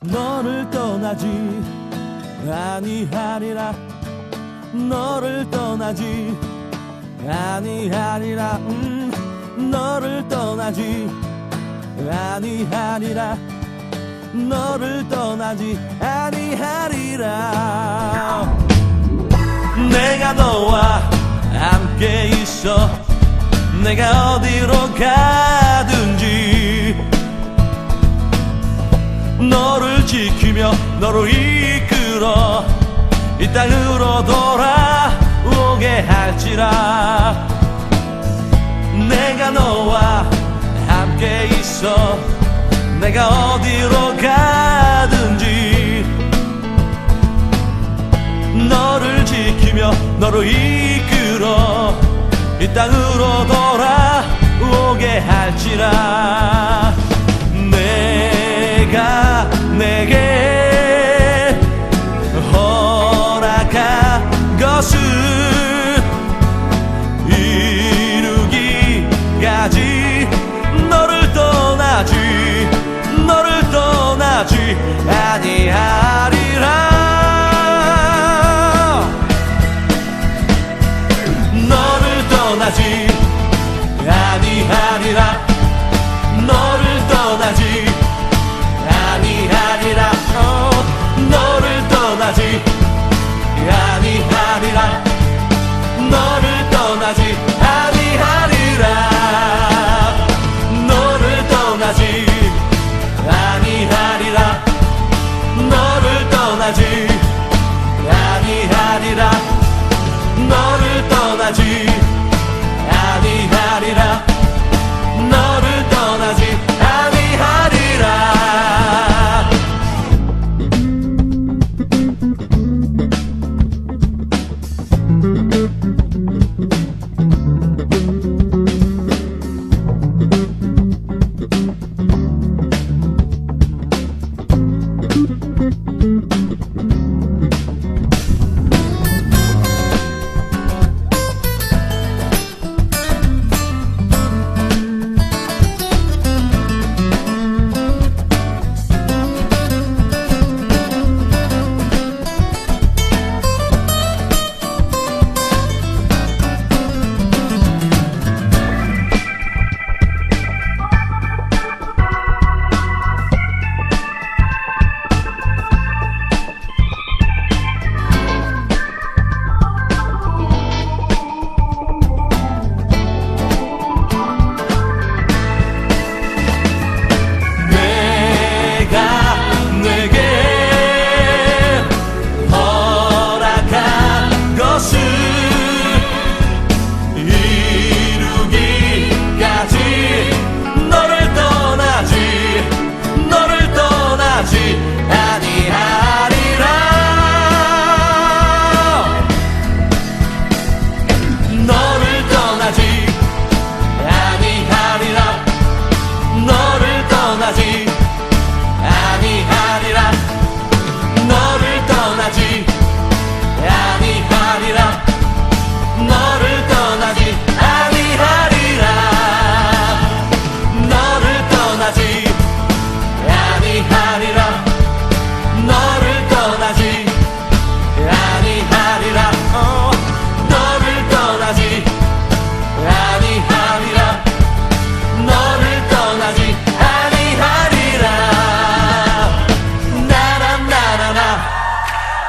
너를 떠나지 아니하리라. 너를 떠나지 아니하리라. 음, 너를 떠나지 아니하리라. 너를 떠나지 아니하리라. 내가 너와 함께 있어. 내가 어디로 가든지. 너를 지키며 너를 이끌어 이 땅으로 돌아오게 할지라. 내가 너와 함께 있어 내가 어디로 가든지 너를 지키며 너를 이끌어 이 땅으로 돌아오게 할지라